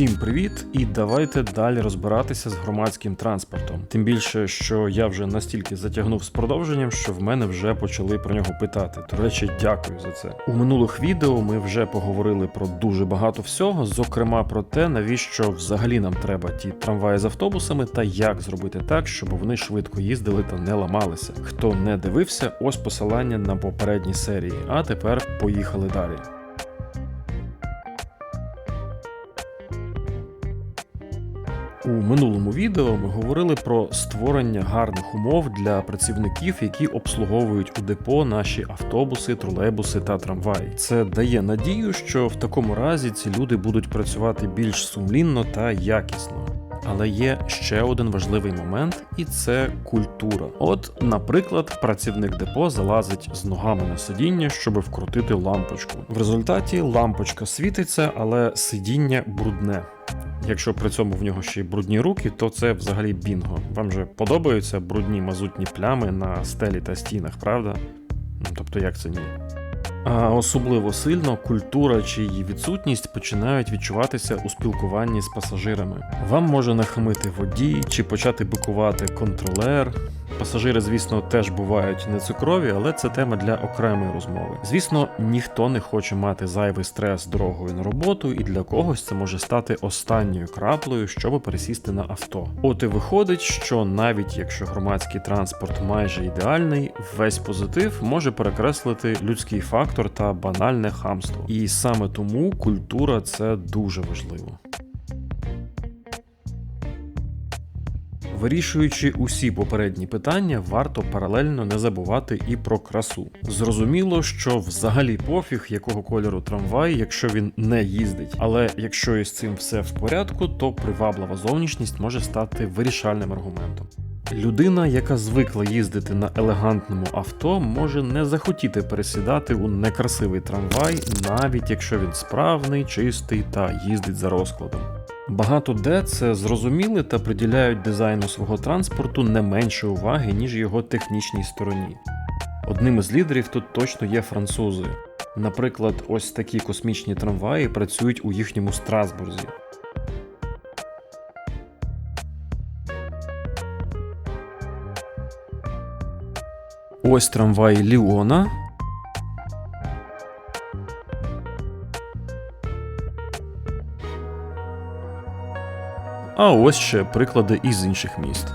Всім привіт! І давайте далі розбиратися з громадським транспортом. Тим більше, що я вже настільки затягнув з продовженням, що в мене вже почали про нього питати. До речі, дякую за це. У минулих відео ми вже поговорили про дуже багато всього, зокрема про те, навіщо взагалі нам треба ті трамваї з автобусами та як зробити так, щоб вони швидко їздили та не ламалися. Хто не дивився, ось посилання на попередні серії. А тепер поїхали далі. У минулому відео ми говорили про створення гарних умов для працівників, які обслуговують у депо наші автобуси, тролейбуси та трамваї. Це дає надію, що в такому разі ці люди будуть працювати більш сумлінно та якісно. Але є ще один важливий момент, і це культура. От, наприклад, працівник депо залазить з ногами на сидіння, щоб вкрутити лампочку. В результаті лампочка світиться, але сидіння брудне. Якщо при цьому в нього ще й брудні руки, то це взагалі бінго. Вам же подобаються брудні мазутні плями на стелі та стінах, правда? Ну, тобто, як це ні? А особливо сильно культура чи її відсутність починають відчуватися у спілкуванні з пасажирами. Вам може нахамити водій чи почати бикувати контролер. Пасажири, звісно, теж бувають не цукрові, але це тема для окремої розмови. Звісно, ніхто не хоче мати зайвий стрес дорогою на роботу, і для когось це може стати останньою краплею, щоб пересісти на авто. От і виходить, що навіть якщо громадський транспорт майже ідеальний, весь позитив може перекреслити людський фактор та банальне хамство. І саме тому культура це дуже важливо. Вирішуючи усі попередні питання, варто паралельно не забувати і про красу. Зрозуміло, що взагалі пофіг, якого кольору трамвай, якщо він не їздить. Але якщо із цим все в порядку, то приваблива зовнішність може стати вирішальним аргументом. Людина, яка звикла їздити на елегантному авто, може не захотіти пересідати у некрасивий трамвай, навіть якщо він справний, чистий та їздить за розкладом. Багато де це зрозуміли та приділяють дизайну свого транспорту не менше уваги, ніж його технічній стороні. Одним із лідерів тут точно є французи. Наприклад, ось такі космічні трамваї працюють у їхньому Страсбурзі. Ось трамвай Ліона. А ось ще приклади із інших міст.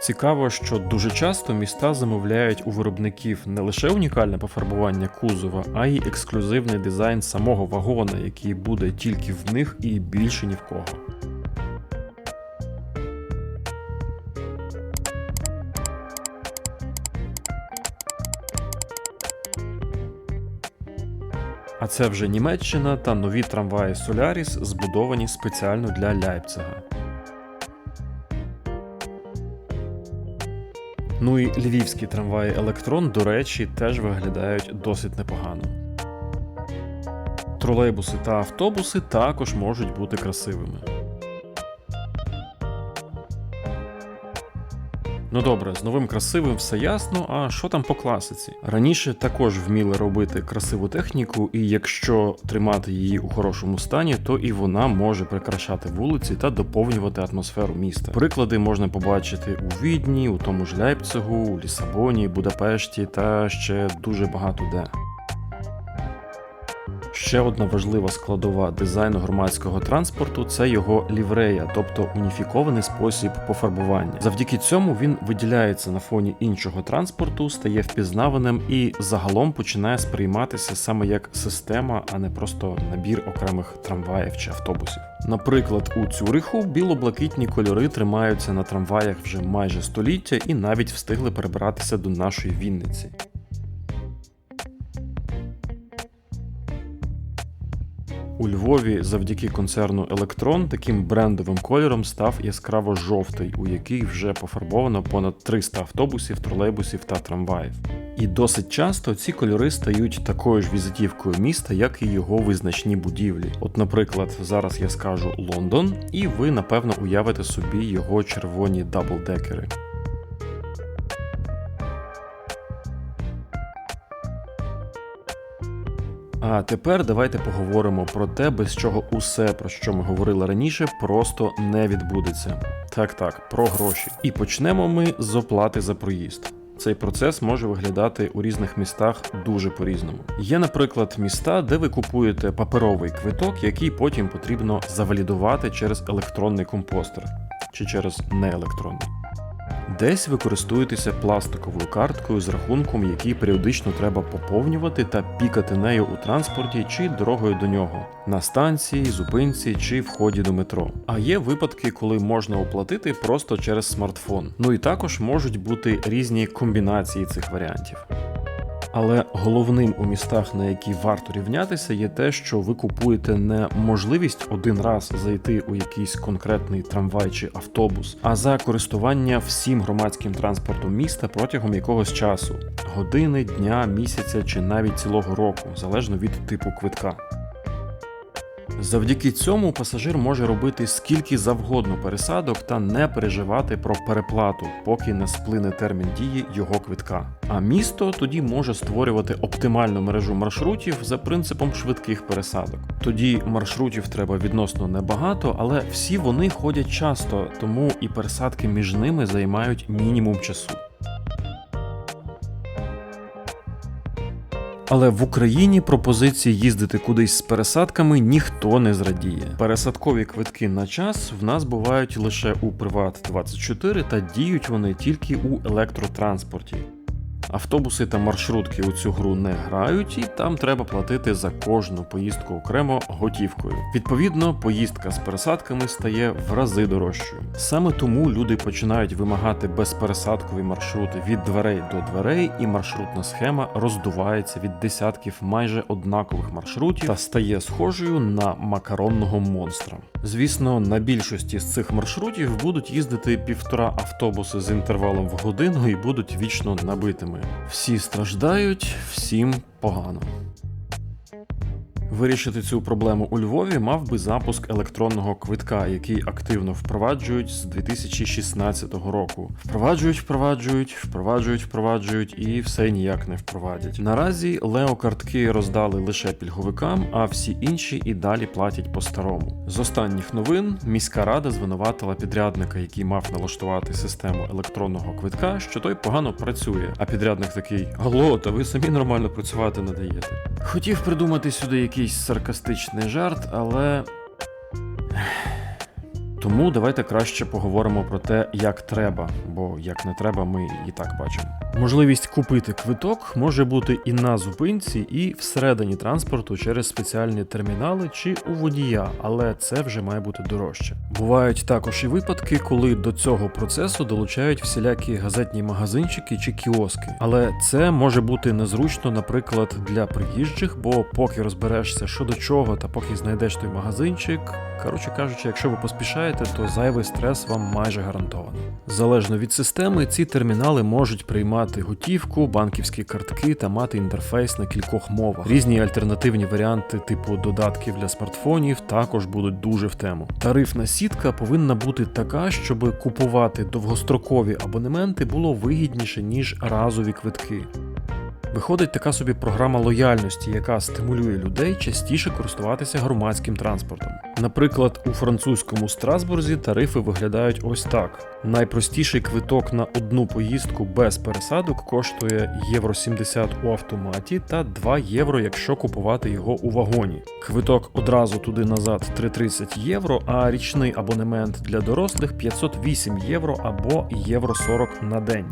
Цікаво, що дуже часто міста замовляють у виробників не лише унікальне пофарбування кузова, а й ексклюзивний дизайн самого вагона, який буде тільки в них і більше ні в кого. А це вже Німеччина та нові трамваї Соляріс, збудовані спеціально для Ляйпцига. Ну і львівські трамваї Електрон, до речі, теж виглядають досить непогано. Тролейбуси та автобуси також можуть бути красивими. Ну добре, з новим красивим все ясно. А що там по класиці? Раніше також вміли робити красиву техніку, і якщо тримати її у хорошому стані, то і вона може прикрашати вулиці та доповнювати атмосферу міста. Приклади можна побачити у Відні, у тому ж Лейпцигу, у Лісабоні, Будапешті та ще дуже багато де. Ще одна важлива складова дизайну громадського транспорту це його ліврея, тобто уніфікований спосіб пофарбування. Завдяки цьому він виділяється на фоні іншого транспорту, стає впізнаваним і загалом починає сприйматися саме як система, а не просто набір окремих трамваїв чи автобусів. Наприклад, у Цюриху біло-блакитні кольори тримаються на трамваях вже майже століття і навіть встигли перебиратися до нашої Вінниці. У Львові завдяки концерну Електрон таким брендовим кольором став яскраво жовтий, у який вже пофарбовано понад 300 автобусів, тролейбусів та трамваїв. І досить часто ці кольори стають такою ж візитівкою міста, як і його визначні будівлі. От, наприклад, зараз я скажу Лондон, і ви напевно уявите собі його червоні даблдекери. А тепер давайте поговоримо про те, без чого усе, про що ми говорили раніше, просто не відбудеться. Так, так, про гроші. І почнемо ми з оплати за проїзд. Цей процес може виглядати у різних містах дуже по-різному. Є, наприклад, міста, де ви купуєте паперовий квиток, який потім потрібно завалідувати через електронний компостер чи через неелектронний. Десь ви користуєтеся пластиковою карткою з рахунком, який періодично треба поповнювати та пікати нею у транспорті чи дорогою до нього, на станції, зупинці чи вході до метро. А є випадки, коли можна оплатити просто через смартфон. Ну і також можуть бути різні комбінації цих варіантів. Але головним у містах, на які варто рівнятися, є те, що ви купуєте не можливість один раз зайти у якийсь конкретний трамвай чи автобус, а за користування всім громадським транспортом міста протягом якогось часу години, дня, місяця чи навіть цілого року, залежно від типу квитка. Завдяки цьому пасажир може робити скільки завгодно пересадок та не переживати про переплату, поки не сплине термін дії його квитка. А місто тоді може створювати оптимальну мережу маршрутів за принципом швидких пересадок. Тоді маршрутів треба відносно небагато, але всі вони ходять часто, тому і пересадки між ними займають мінімум часу. Але в Україні пропозиції їздити кудись з пересадками ніхто не зрадіє. Пересадкові квитки на час в нас бувають лише у Приват 24 та діють вони тільки у електротранспорті. Автобуси та маршрутки у цю гру не грають, і там треба платити за кожну поїздку окремо готівкою. Відповідно, поїздка з пересадками стає в рази дорожчою. Саме тому люди починають вимагати безпересадкові маршрути від дверей до дверей, і маршрутна схема роздувається від десятків майже однакових маршрутів та стає схожою на макаронного монстра. Звісно, на більшості з цих маршрутів будуть їздити півтора автобуси з інтервалом в годину і будуть вічно набитими. Всі страждають, всім погано. Вирішити цю проблему у Львові мав би запуск електронного квитка, який активно впроваджують з 2016 року. Впроваджують, впроваджують, впроваджують, впроваджують і все ніяк не впровадять. Наразі Лео картки роздали лише пільговикам, а всі інші і далі платять по-старому. З останніх новин міська рада звинуватила підрядника, який мав налаштувати систему електронного квитка, що той погано працює. А підрядник такий: Алло, та ви самі нормально працювати не даєте. Хотів придумати сюди якийсь саркастичний жарт, але. Тому давайте краще поговоримо про те, як треба, бо як не треба, ми і так бачимо. Можливість купити квиток може бути і на зупинці, і всередині транспорту через спеціальні термінали чи у водія, але це вже має бути дорожче. Бувають також і випадки, коли до цього процесу долучають всілякі газетні магазинчики чи кіоски. Але це може бути незручно, наприклад, для приїжджих, бо поки розберешся, що до чого, та поки знайдеш той магазинчик. Коротше кажучи, якщо ви поспішаєте, то зайвий стрес вам майже гарантований. Залежно від системи, ці термінали можуть приймати готівку, банківські картки та мати інтерфейс на кількох мовах. Різні альтернативні варіанти типу додатків для смартфонів також будуть дуже в тему. Тарифна сітка повинна бути така, щоб купувати довгострокові абонементи було вигідніше ніж разові квитки. Виходить така собі програма лояльності, яка стимулює людей частіше користуватися громадським транспортом. Наприклад, у французькому Страсбурзі тарифи виглядають ось так: найпростіший квиток на одну поїздку без пересадок коштує євро 70 у автоматі та 2 євро, якщо купувати його у вагоні. Квиток одразу туди назад 330 євро, а річний абонемент для дорослих 508 євро або євро 40 на день.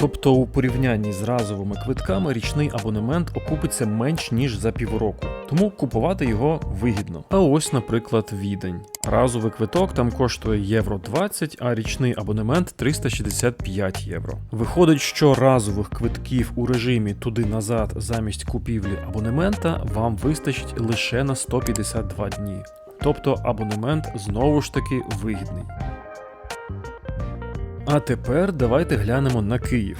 Тобто у порівнянні з разовими квитками річний абонемент окупиться менш ніж за півроку, тому купувати його вигідно. А ось, наприклад, відень. Разовий квиток там коштує євро 20, а річний абонемент 365 євро. Виходить, що разових квитків у режимі туди-назад замість купівлі абонемента вам вистачить лише на 152 дні. Тобто абонемент знову ж таки вигідний. А тепер давайте глянемо на Київ.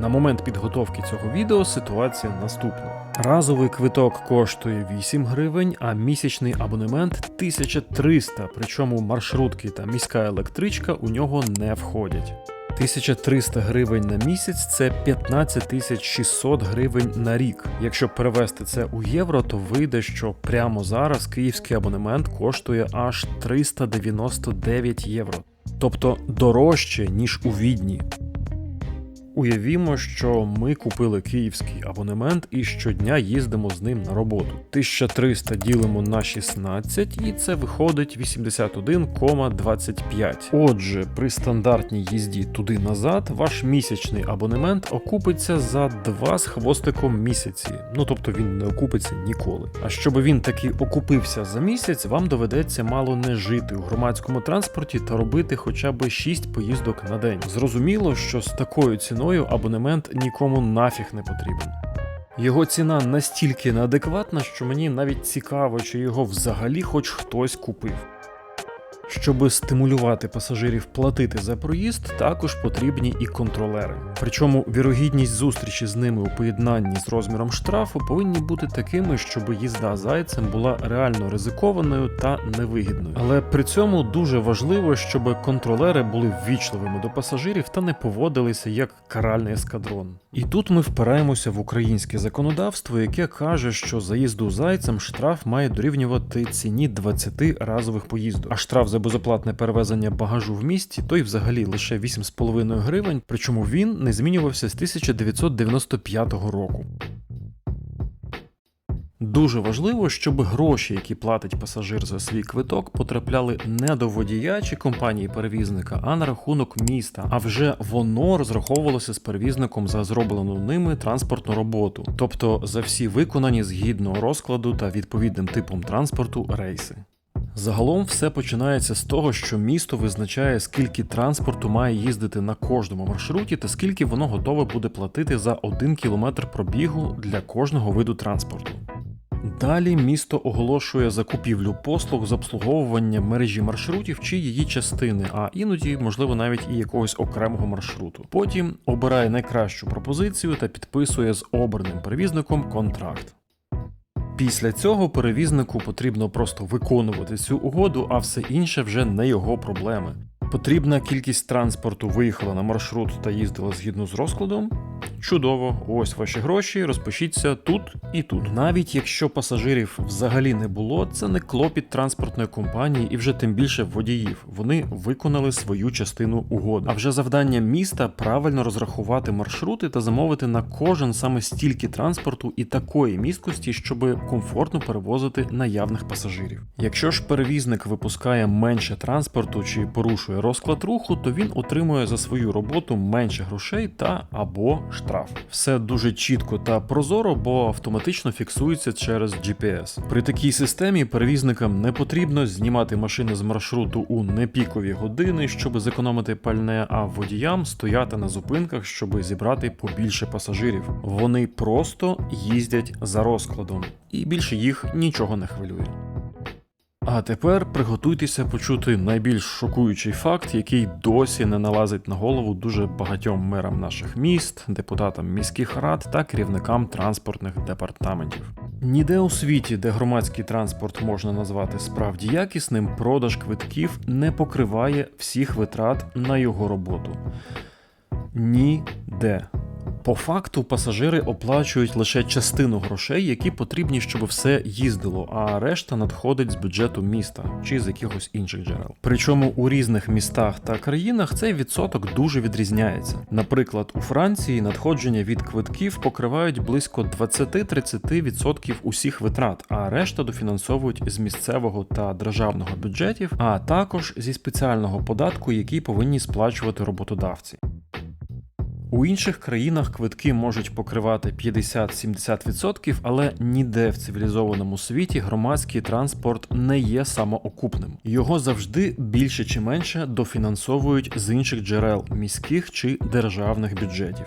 На момент підготовки цього відео ситуація наступна. Разовий квиток коштує 8 гривень, а місячний абонемент 1300, причому маршрутки та міська електричка у нього не входять. 1300 гривень на місяць це 15 600 гривень на рік. Якщо перевести це у євро, то вийде, що прямо зараз київський абонемент коштує аж 399 євро, тобто дорожче ніж у Відні. Уявімо, що ми купили київський абонемент і щодня їздимо з ним на роботу. 1300 ділимо на 16, і це виходить 81,25. Отже, при стандартній їзді туди-назад ваш місячний абонемент окупиться за два з хвостиком місяці. Ну тобто він не окупиться ніколи. А щоб він таки окупився за місяць, вам доведеться мало не жити у громадському транспорті та робити хоча б 6 поїздок на день. Зрозуміло, що з такою ціною абонемент нікому нафіг не потрібен. Його ціна настільки неадекватна, що мені навіть цікаво, чи його взагалі хоч хтось купив. Щоб стимулювати пасажирів платити за проїзд, також потрібні і контролери. Причому вірогідність зустрічі з ними у поєднанні з розміром штрафу повинні бути такими, щоб їзда зайцем була реально ризикованою та невигідною. Але при цьому дуже важливо, щоб контролери були ввічливими до пасажирів та не поводилися як каральний ескадрон. І тут ми впираємося в українське законодавство, яке каже, що заїзду зайцем штраф має дорівнювати ціні 20 разових поїздок. А штраф за безоплатне перевезення багажу в місті той взагалі лише 8,5 гривень, причому він не змінювався з 1995 року. Дуже важливо, щоб гроші, які платить пасажир за свій квиток, потрапляли не до водія чи компанії перевізника, а на рахунок міста. А вже воно розраховувалося з перевізником за зроблену ними транспортну роботу, тобто за всі виконані згідно розкладу та відповідним типом транспорту рейси. Загалом все починається з того, що місто визначає, скільки транспорту має їздити на кожному маршруті та скільки воно готове буде платити за один кілометр пробігу для кожного виду транспорту. Далі місто оголошує закупівлю послуг з обслуговування мережі маршрутів чи її частини, а іноді, можливо, навіть і якогось окремого маршруту. Потім обирає найкращу пропозицію та підписує з обраним перевізником контракт. Після цього перевізнику потрібно просто виконувати цю угоду, а все інше вже не його проблеми. Потрібна кількість транспорту виїхала на маршрут та їздила згідно з розкладом. Чудово, ось ваші гроші, розпишіться тут і тут. Навіть якщо пасажирів взагалі не було, це не клопіт транспортної компанії і вже тим більше водіїв. Вони виконали свою частину угоди. А вже завдання міста правильно розрахувати маршрути та замовити на кожен саме стільки транспорту і такої місткості, щоб комфортно перевозити наявних пасажирів. Якщо ж перевізник випускає менше транспорту чи порушує розклад руху, то він отримує за свою роботу менше грошей та або штраф. Все дуже чітко та прозоро, бо автоматично фіксується через GPS. При такій системі перевізникам не потрібно знімати машини з маршруту у непікові години, щоб зекономити пальне, а водіям стояти на зупинках, щоб зібрати побільше пасажирів. Вони просто їздять за розкладом, і більше їх нічого не хвилює. А тепер приготуйтеся почути найбільш шокуючий факт, який досі не налазить на голову дуже багатьом мерам наших міст, депутатам міських рад та керівникам транспортних департаментів. Ніде у світі, де громадський транспорт можна назвати справді якісним, продаж квитків не покриває всіх витрат на його роботу. Ніде. По факту пасажири оплачують лише частину грошей, які потрібні, щоб все їздило, а решта надходить з бюджету міста чи з якихось інших джерел. Причому у різних містах та країнах цей відсоток дуже відрізняється. Наприклад, у Франції надходження від квитків покривають близько 20-30% усіх витрат, а решта дофінансовують з місцевого та державного бюджетів, а також зі спеціального податку, який повинні сплачувати роботодавці. У інших країнах квитки можуть покривати 50-70%, але ніде в цивілізованому світі громадський транспорт не є самоокупним. Його завжди більше чи менше дофінансовують з інших джерел міських чи державних бюджетів.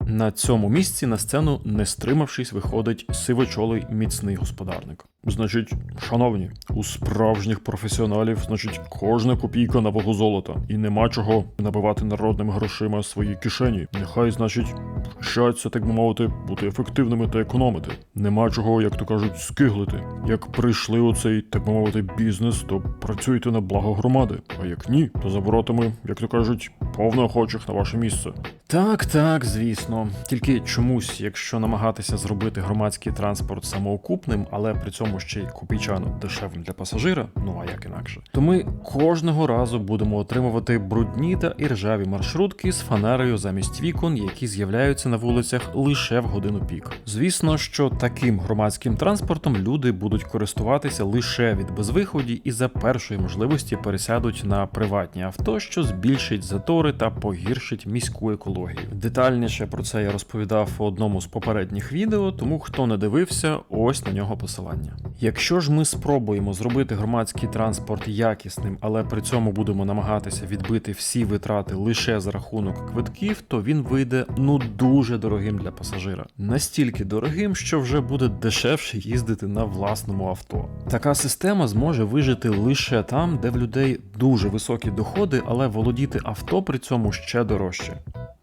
На цьому місці на сцену, не стримавшись, виходить сивочолий міцний господарник. Значить, шановні, у справжніх професіоналів, значить, кожна копійка на вагу золота, і нема чого набивати народними грошима свої кишені. Нехай, значить, вчаться, так би мовити, бути ефективними та економити. Нема чого, як то кажуть, скиглити. Як прийшли у цей, так би мовити, бізнес, то працюйте на благо громади. А як ні, то за воротами, як то кажуть, повно охочих на ваше місце. Так, так, звісно. Тільки чомусь, якщо намагатися зробити громадський транспорт самоокупним, але при цьому ще й копійчано дешевим для пасажира, ну а як інакше, то ми кожного разу будемо отримувати брудні та іржаві маршрутки з фанерою замість вікон, які з'являються на вулицях лише в годину пік. Звісно, що таким громадським транспортом люди будуть користуватися лише від безвиході і за першої можливості пересядуть на приватні авто, що збільшить затори та погіршить міську екологію. Детальніше про це я розповідав у одному з попередніх відео, тому хто не дивився, ось на нього посилання. Якщо ж ми спробуємо зробити громадський транспорт якісним, але при цьому будемо намагатися відбити всі витрати лише за рахунок квитків, то він вийде ну дуже дорогим для пасажира. Настільки дорогим, що вже буде дешевше їздити на власному авто. Така система зможе вижити лише там, де в людей дуже високі доходи, але володіти авто при цьому ще дорожче.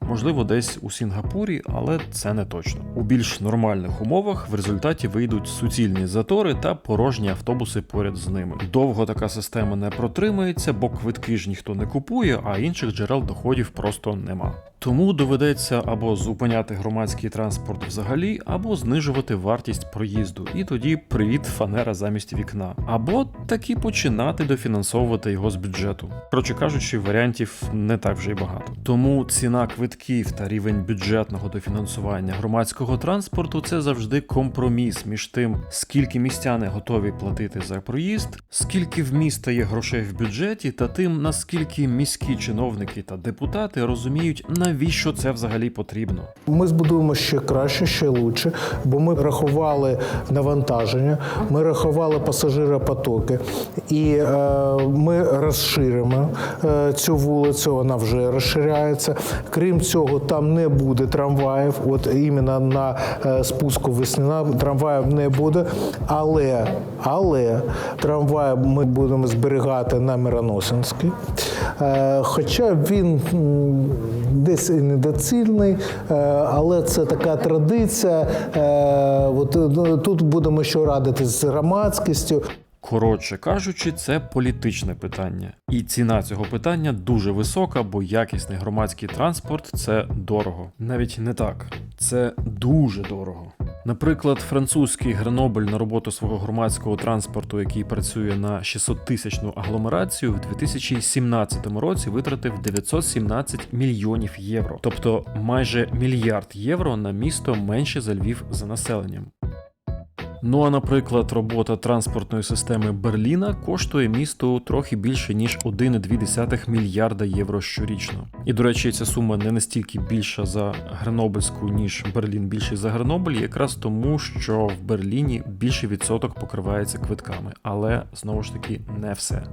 Можливо, десь у Сінгапурі, але це не точно. У більш нормальних умовах в результаті вийдуть суцільні затори та порожні автобуси поряд з ними. Довго така система не протримається, бо квитки ж ніхто не купує, а інших джерел доходів просто нема. Тому доведеться або зупиняти громадський транспорт взагалі, або знижувати вартість проїзду, і тоді привіт фанера замість вікна, або таки починати дофінансовувати його з бюджету. Коротше кажучи, варіантів не так вже й багато. Тому ціна квитків та рівень бюджетного дофінансування громадського транспорту це завжди компроміс між тим, скільки містяни готові платити за проїзд, скільки в міста є грошей в бюджеті, та тим, наскільки міські чиновники та депутати розуміють, навіщо це взагалі потрібно. Ми збудуємо ще краще, ще лучше, бо ми рахували навантаження, ми рахували пасажиропотоки, і е, ми розширимо е, цю вулицю. Вона вже розширяється. Крім цього, там не буде трамваїв. От іменно на е, спуску Весняна трамваїв не буде. Але, але трамвай ми будемо зберігати на Мироносинській. Е, хоча він м, десь і недоцільний, е, але це така традиція. Е, От ну, тут будемо що радити з громадськістю. Коротше кажучи, це політичне питання, і ціна цього питання дуже висока, бо якісний громадський транспорт це дорого. Навіть не так, це дуже дорого. Наприклад, французький Гренобль на роботу свого громадського транспорту, який працює на 600 тисячну агломерацію, в 2017 році витратив 917 мільйонів євро, тобто майже мільярд євро на місто менше за Львів за населенням. Ну а наприклад, робота транспортної системи Берліна коштує місту трохи більше ніж 1,2 мільярда євро щорічно. І до речі, ця сума не настільки більша за Гренобельську, ніж Берлін більший за Гренобль, якраз тому, що в Берліні більший відсоток покривається квитками, але знову ж таки не все.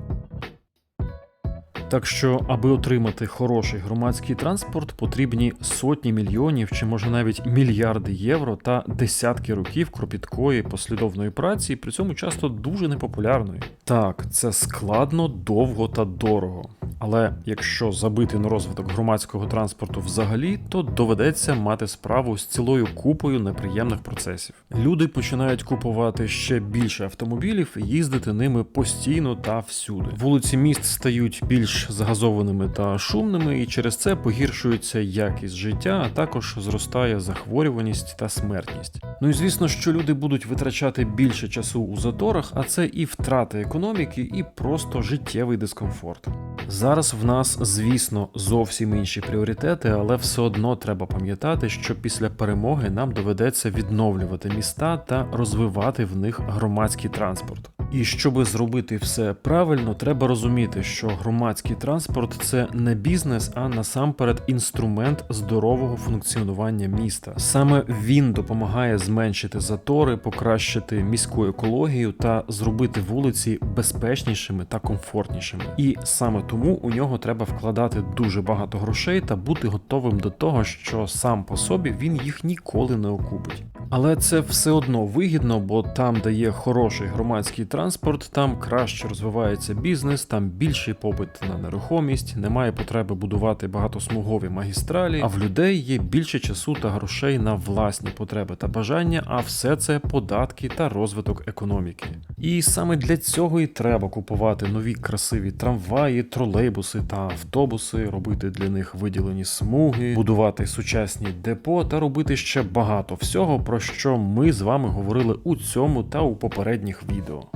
Так що, аби отримати хороший громадський транспорт, потрібні сотні мільйонів чи може навіть мільярди євро та десятки років кропіткої послідовної праці, при цьому часто дуже непопулярної. Так, це складно, довго та дорого. Але якщо забити на розвиток громадського транспорту взагалі, то доведеться мати справу з цілою купою неприємних процесів. Люди починають купувати ще більше автомобілів і їздити ними постійно та всюди. Вулиці міст стають більш загазованими та шумними, і через це погіршується якість життя, а також зростає захворюваність та смертність. Ну і звісно, що люди будуть витрачати більше часу у заторах, а це і втрати економіки, і просто життєвий дискомфорт. Зараз в нас, звісно, зовсім інші пріоритети, але все одно треба пам'ятати, що після перемоги нам доведеться відновлювати міста та розвивати в них громадський транспорт. І щоб зробити все правильно, треба розуміти, що громадський транспорт це не бізнес, а насамперед інструмент здорового функціонування міста. Саме він допомагає зменшити затори, покращити міську екологію та зробити вулиці безпечнішими та комфортнішими. І саме тому у нього треба вкладати дуже багато грошей та бути готовим до того, що сам по собі він їх ніколи не окупить. Але це все одно вигідно, бо там, де є хороший громадський транспорт, там краще розвивається бізнес, там більший попит на нерухомість, немає потреби будувати багатосмугові магістралі, а в людей є більше часу та грошей на власні потреби та бажання, а все це податки та розвиток економіки. І саме для цього і треба купувати нові красиві трамваї, тролейбуси та автобуси, робити для них виділені смуги, будувати сучасні депо та робити ще багато всього, про що ми з вами говорили у цьому та у попередніх відео.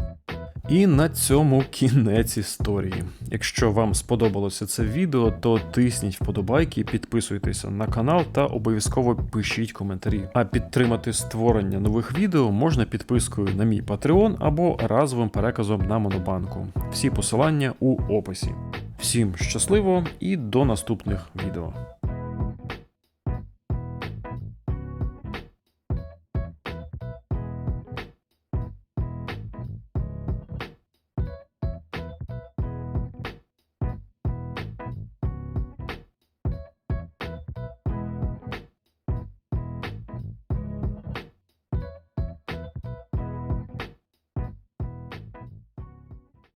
І на цьому кінець історії. Якщо вам сподобалося це відео, то тисніть вподобайки, підписуйтеся на канал та обов'язково пишіть коментарі. А підтримати створення нових відео можна підпискою на мій Patreon або разовим переказом на Монобанку. Всі посилання у описі. Всім щасливо і до наступних відео.